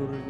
gurur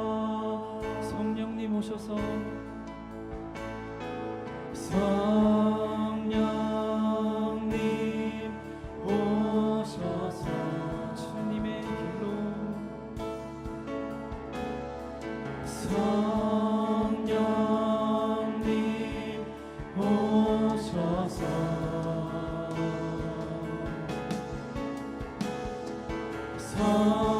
오셔서 성령님 오셔서 주님의 길로 성령님 오셔서 성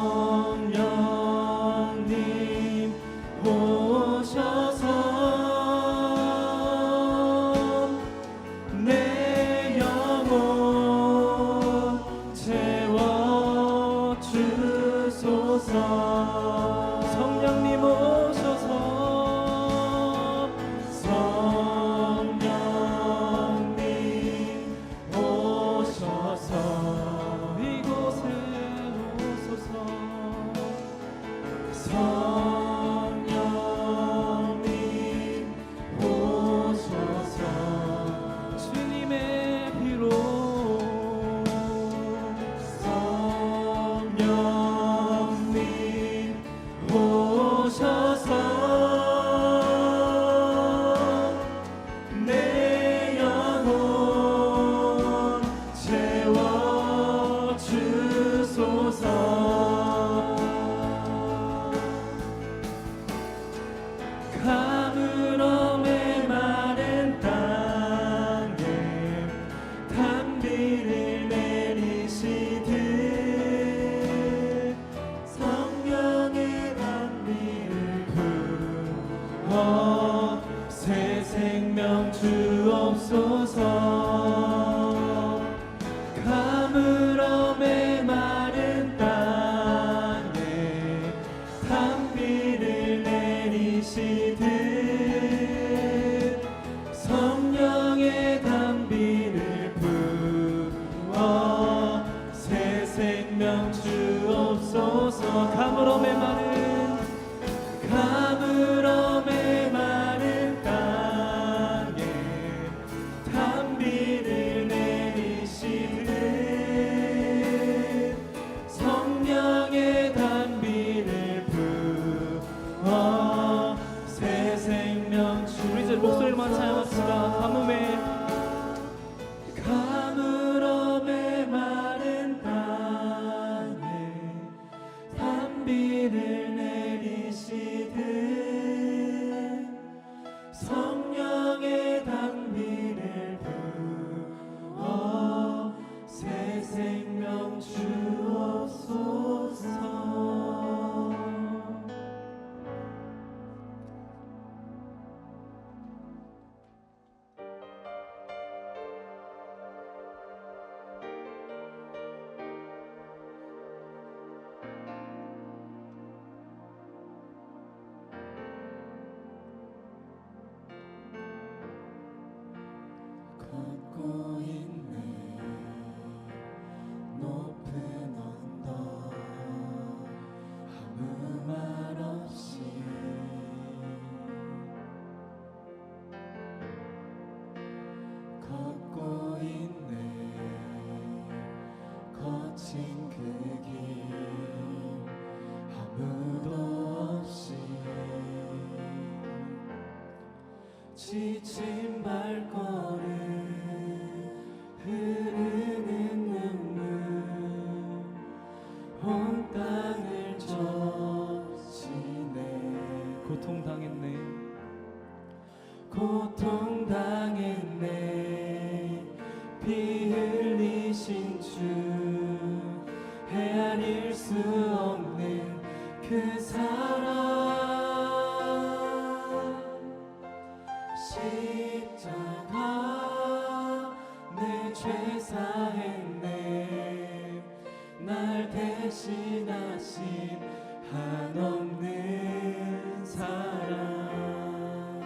주옵소서 가물엄의 마른 땅에 단비를 내리시듯 성령의 담비를 부어 새 생명 주옵소서 가물엄의 마른 가물어 고통 당했네. 고통 당했네. 피 흘리신 주 헤아릴 수 없는 그 사랑 십자가 내 죄 사했네. 날 대신하신 한없는 사랑.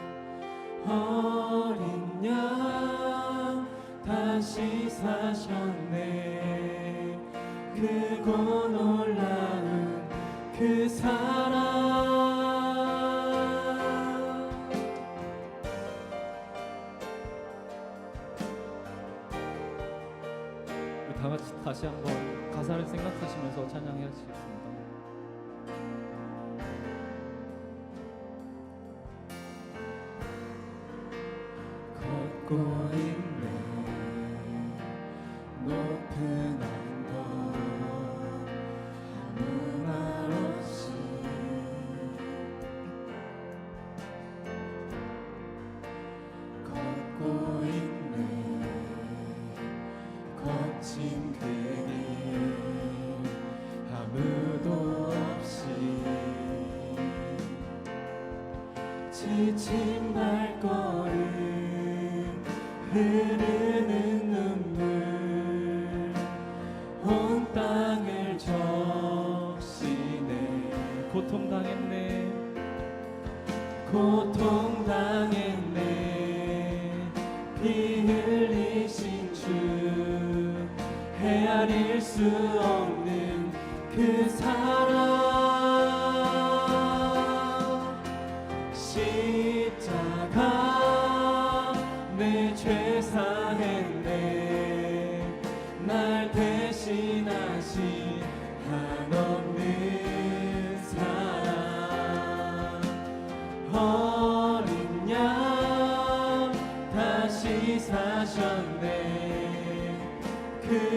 어린 양 다시 사셨네. 크고 놀라운 그 사랑. 다 같이 다시 한번 가사를 생각하시면서 찬양하시겠습니다. 고통 당했네. 피 흘리신 주 헤아릴 수 없는 그 사랑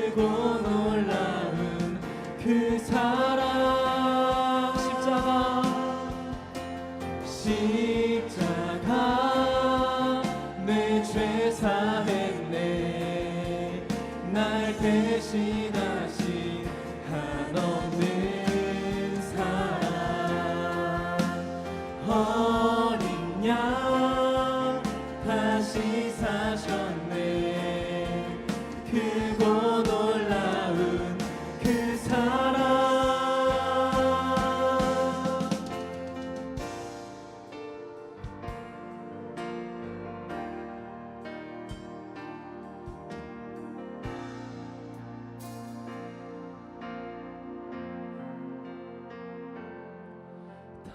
크고 놀라운 그 사랑. 십자가. 십자가 내 죄 사했네. 날 대신하신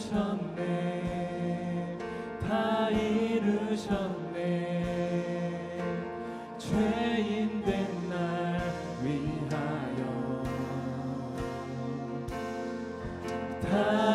이루셨네. 다 이루셨네. 죄인 된 날 위하여. 다